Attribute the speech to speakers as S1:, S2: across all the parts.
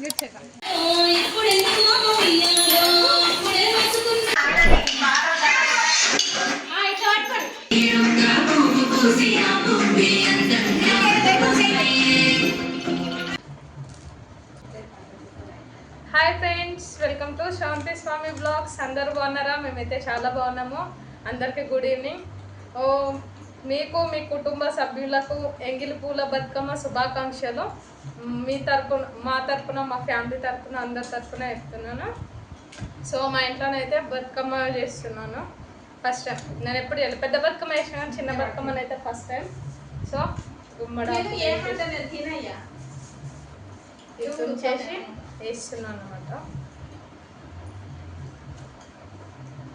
S1: Hi friends welcome to Shanti Swamy blogs. అందరు బాగున్నారా? మేమైతే చాలా బాగున్నాము. అందరికీ గుడ్ ఈవినింగ్. ఓ మీకు మీ కుటుంబ సభ్యులకు ఎంగిలి పూల బతుకమ్మ శుభాకాంక్షలు. మీ తరపున మా తరపున మా ఫ్యామిలీ తరపున అందరి తరపున చెప్తున్నాను. సో మా ఇంట్లోనైతే బతుకమ్మ చేస్తున్నాను. ఫస్ట్ టైం నేను ఎప్పుడు. పెద్ద బతుకమ్మ వేసిన చిన్న బతుకమ్మని అయితే ఫస్ట్ టైం సో గుమ్మడి చేసి వేస్తున్నాను అనమాట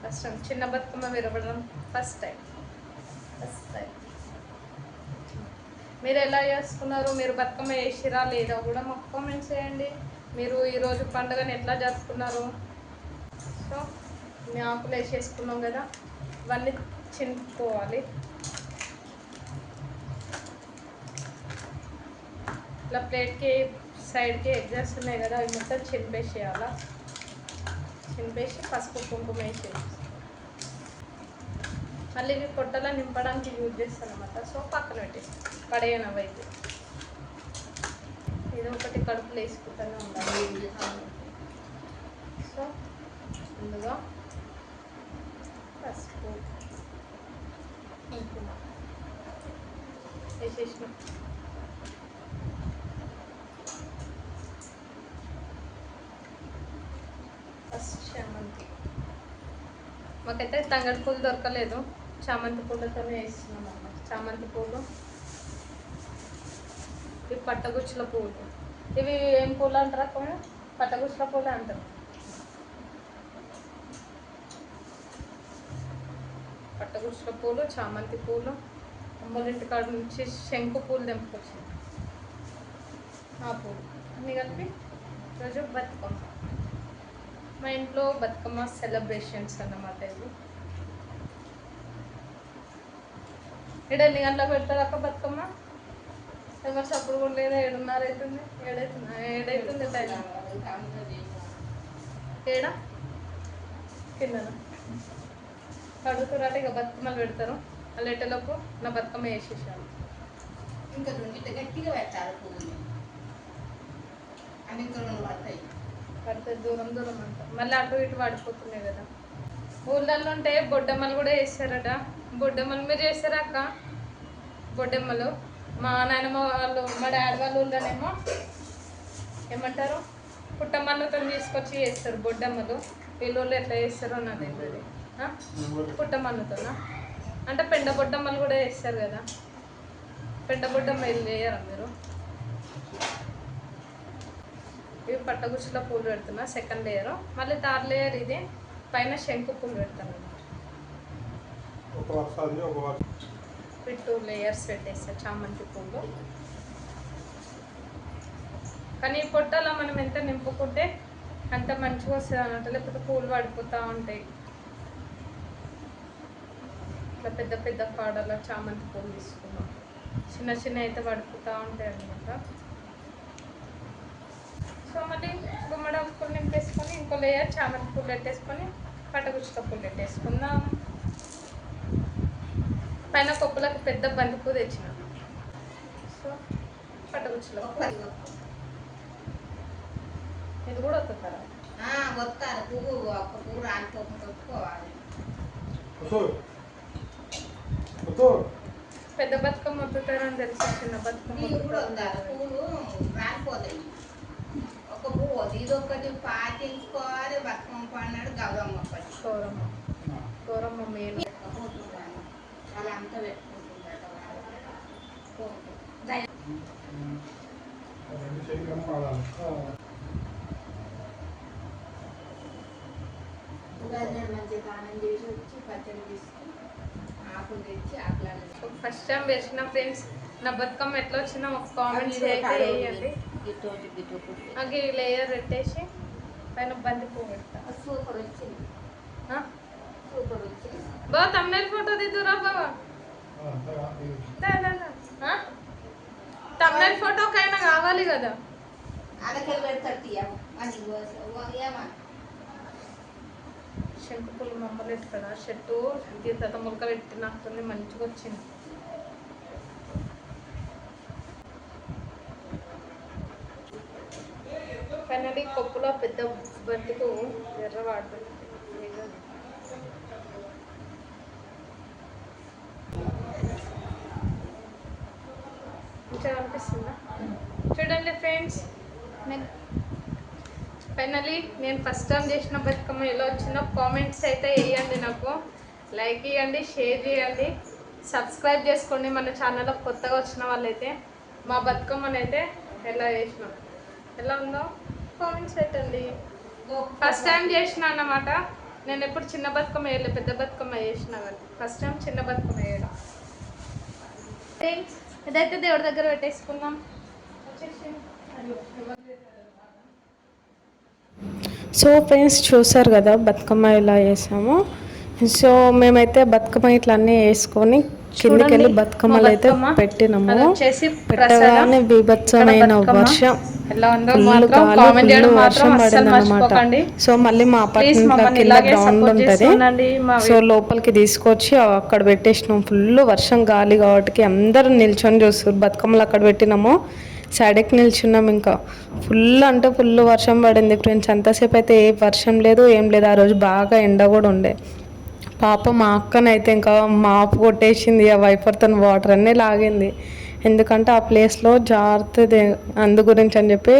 S1: ఫస్ట్ టైం చిన్న బతుకమ్మ విరవడం ఫస్ట్ టైం ఫస్ట్ టైం మీరు ఎలా చేసుకున్నారు? మీరు బతుకమ్మ వేసిరా లేదా? కూడా మాకు కామెంట్స్ చేయండి. మీరు ఈరోజు పండుగను ఎట్లా జరుపుకున్నారు? సో మీ ఆకులు వేసేసుకున్నాం కదా ఇవన్నీ చింపుకోవాలి. ఇట్లా ప్లేట్కి సైడ్కి ఎగ్జాస్ ఉన్నాయి కదా అవి మొత్తం చింపేసేయాలా? చింపేసి పసుపు కుంకుమ వేసేసి మళ్ళీ ఇవి పొట్టలా నింపడానికి యూజ్ చేస్తాను అనమాట సో పక్కన పెట్టేసి పడేయను అవి అయితే ఒకటి కడుపులో వేసుకుంటూనే ఉండాలి. సో ముందుగా పసుపు కుంకుమ వేసేసిన. ఫస్ట్ చామంతి. మాకైతే తంగడి పూలు దొరకలేదు. చామంతి పూలతోనే వేస్తున్నాం అన్నమాట. చామంతి పూలు ఇవి పట్టగుచ్చుల పూలు. ఇవి ఏం పూలు అంటారా కొన్ని పట్టగుచ్చుల పూలు అంటారు. పట్టగుచ్చుల పూలు చామంతి పూలు. అమ్మలింటి కాడ నుంచి శంకు పూలు తెంపుకొచ్చింది ఆ పూలు. అన్నీ కలిపి రోజు బతుకమ్మ. మా ఇంట్లో బతుకమ్మ సెలబ్రేషన్స్ అన్నమాట ఇది ఇక్కడ ఎన్ని గంటలకు పెడతారు అక్క బతుకమ్మ. ఎవరు సప్పుడు కూడా లేదా ఏడున్నర అవుతుంది. ఏడైతుంది? ఏడైతుంది టైం ఏడా? కింద కడుగుతారట ఇక బతుకమ్మలు పెడతారు. ఎట్టలోపు నా బతుకమ్మ వేసేసాను
S2: ఇంకా రెండు గట్టిగా పెట్టాలి అని ఇంకా రెండు పడతాయి.
S1: పడితే దూరం దూరం అంతా మళ్ళీ అటు ఇటు పడిపోతున్నాయి కదా. ఊళ్ళల్లో ఉంటే బొడ్డమ్మలు కూడా చేస్తారట బొడ్డమ్మలు మీరు చేస్తారా అక్క? బొడ్డమ్మలు. మా నాయనమ్మ వాళ్ళు మా డాడీ వాళ్ళు ఊళ్ళోనేమో ఏమంటారు? పుట్టమ్మలతో తీసుకొచ్చి చేస్తారు బొడ్డమ్మలు. వీళ్ళు ఎట్లా చేస్తారో నాకు తెలియదు. పుట్టమన్నుతోనా? అంటే పెండ బొడ్డమ్మలు కూడా వేస్తారు కదా. పెండ బొడ్డమ్మ వెళ్ళి వేయరా మీరు? ఇవి పట్టగుచ్చులో పూలు పెడుతున్నా సెకండ్ లేయరు మళ్ళీ థర్డ్ లేయర్ ఇది. పైన శంకు పూలు ఇవి టూ లేయర్స్ పెట్టేస్తా చామంతి పూలు కానీ ఈ పొట్టలో మనం ఎంత నింపుకుంటే అంత మంచిగా వస్తుంది అన్నట్టు లేకపోతే పూలు పడిపోతూ ఉంటాయి. ఇట్లా పెద్ద పెద్ద పాడల చామంతి పూలు తీసుకున్నాం చిన్న చిన్న అయితే పడిపోతూ ఉంటాయి అన్నమాట. సో మళ్ళీ గుమ్మడి పూలు నింపేసుకొని ఇంకో లేయర్ చామంతి పూలు పెట్టేసుకొని పట్టగుచ్చుతో పూలు పెట్టేసుకుందాం పైన కొప్పులకు పెద్ద బంతి పూలు తెచ్చిన. సో పట్టగుచ్చులో. ఇది కూడా వస్తుందా
S2: వస్తారు పువ్వు ఒక పువ్వు
S1: పెద్ద బతుకమ్మ వస్తుంటారని తెలుసు చిన్న బతుకమ్మ
S2: కూడా వస్తారు పువ్వులు రాలిపోతాయి ఇది ఒకటి పాటించుకోవాలి. బతుకమ్మ పడినాడు గౌరమ్మ
S1: గౌరమ్మ. గౌరమ్మ మెయిన్.
S2: పెట్టుకుంటున్నాను అలా అంతా పెట్టుకుంటుందట వాళ్ళు. దయ-
S3: రెండు చేతులు కనపడాలి
S2: ఉగాది నాడు మంచిగా స్నానం చేసి వచ్చి పచ్చడి తీసుకుని ఆకులు తెచ్చి ఆకులు
S1: ఫస్ట్ టైం వేసిన ఫ్రెండ్స్ నా బతుకమ్మ ఎట్లా వచ్చిందో ఒక కామెంట్స్ అయితే వేయండి
S2: గిట్టోటి గిట్టోటి
S1: ఈ లేయర్ పెట్టేసి పైన బంతి పువ్వు పెడతా.
S2: సూపర్ వచ్చింది? సూపర్ వచ్చింది.
S1: బా తమ్నేల్ ఫోటో దిద్దురా బావా తమ్నేల్ ఫోటోకైనా కావాలి కదా.
S2: అలకెళ్ళి పెడతాడు తీయ అని ఏమా?
S1: శంకు పుల్లు మమ్మల్ని ఎత్తుకడా చెట్టు తీర్థత ములక పెట్టి నాకుతుంది మంచిగా వచ్చింది. పప్పులో కొప్పులో పెద్ద బతుకు ఎర్ర వాడుతుంది మంచిగా అనిపిస్తుందా? చూడండి ఫ్రెండ్స్ ఫైనలీ నేను ఫస్ట్ టైం చేసిన బతుకమ్మ ఎలా వచ్చిందో కామెంట్స్ అయితే వేయండి నాకు. లైక్ ఇవ్వండి షేర్ చేయండి. సబ్స్క్రైబ్ చేసుకోండి మన ఛానల్లో కొత్తగా వచ్చిన వాళ్ళైతే. మా బతుకమ్మనైతే అయితే ఎలా చేసినాం? ఎలా ఉందో? కామెంట్స్ పెట్టండి. ఫస్ట్ టైం చేసిన అన్నమాట. నేను ఎప్పుడు చిన్న బతుకమ్మ వేయలే పెద్ద బతుకమ్మ చేసిన కానీ. ఫస్ట్ టైం చిన్న బతుకమ్మ వేయడం. ఫ్రెండ్స్ ఇదైతే దేవుడి దగ్గర పెట్టేసుకుందాం. వచ్చేసి
S4: సో ఫ్రెండ్స్ చూసారు కదా బతుకమ్మ ఇలా చేసాము సో మేమైతే బతుకమ్మ ఇట్లా అన్నీ వేసుకొని కిందకి వెళ్ళి
S1: చూడండి,
S4: బతుకమ్మలు అయితే పెట్టినాము. పెట్టగానే. బీభత్సమైన. వర్షం. ఫుల్ గాలి ఫుల్ వర్షం పడింది అనమాట సో మళ్ళీ మా అపార్ట్మెంట్ కింద గ్రౌండ్ ఉంటుంది. సో లోపలికి తీసుకొచ్చి అక్కడ పెట్టేసినాం. ఫుల్ వర్షం గాలి కాబట్టి అందరూ నిల్చొని చూస్తారు బతుకమ్మలు అక్కడ పెట్టినాము. సైడ్కి నిల్చున్నాం ఇంకా. ఫుల్ అంటే ఫుల్ వర్షం పడింది. ఫ్రెండ్స్ అంతసేపు అయితే ఏ వర్షం లేదు ఏం లేదు. ఆ రోజు బాగా ఎండ కూడా ఉండే. పాప మా అక్కనైతే ఇంకా మాపు కొట్టేసింది ఆ వైపర్తో వాటర్ అన్నీ లాగింది. ఎందుకంటే ఆ ప్లేస్లో జారుతుంది అందు గురించి అని చెప్పి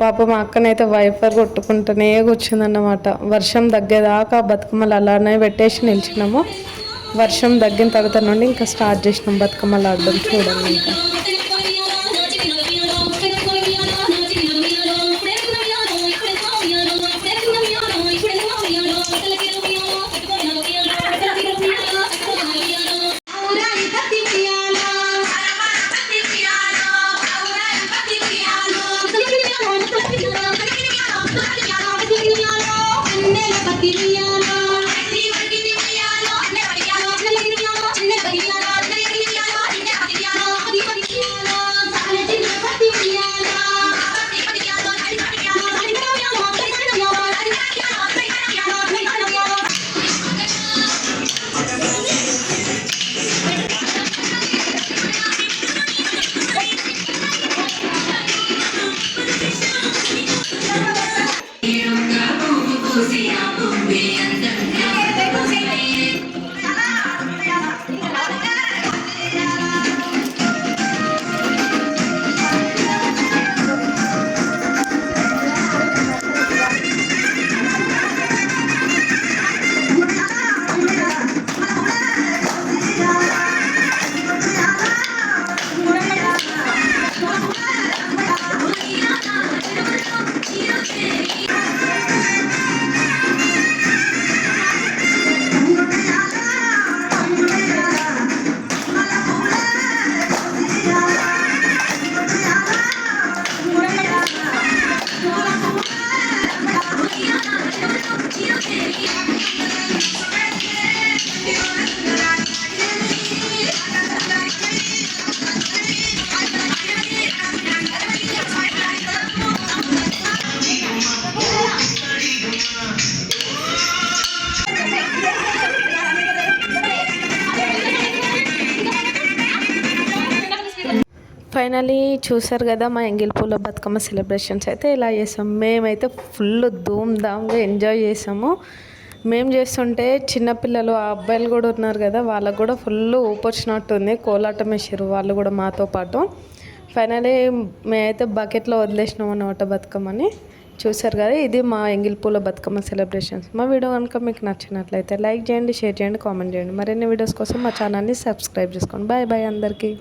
S4: పాప మా అక్కనైతే వైపర్ కొట్టుకుంటూనే కూర్చుందన్నమాట. వర్షం తగ్గేదాకా బతుకమ్మలు అలానే పెట్టేసి నిలిచినాము వర్షం తగ్గిన తర్వాత నుండి ఇంకా స్టార్ట్ చేసినాం బతుకమ్మలు ఆడడం చూడండి ఇంకా. ఫైనలీ చూసారు కదా మా ఎంగిల్ పూల బతుకమ్మ సెలబ్రేషన్స్ అయితే ఇలా చేసాం? మేమైతే ఫుల్ ధూమ్ ధామ్గా ఎంజాయ్ చేసాము. మేము చేస్తుంటే చిన్నపిల్లలు ఆ అబ్బాయిలు కూడా ఉన్నారు కదా వాళ్ళకు కూడా ఫుల్ ఊపొచ్చినట్టుంది కోలాటం వేసారు వాళ్ళు కూడా మాతో పాటు. ఫైనలీ మేమైతే బకెట్లో వదిలేసినాం అన్నమాట బతుకమ్మని. చూసారు కదా ఇది మా ఎంగిల్పూల బతుకమ్మ సెలబ్రేషన్స్ మా వీడియో కనుక మీకు నచ్చినట్లయితే లైక్ చేయండి షేర్ చేయండి కామెంట్ చేయండి. మరిన్ని వీడియోస్ కోసం మా ఛానల్ని సబ్స్క్రైబ్ చేసుకోండి. బాయ్ బాయ్ అందరికీ.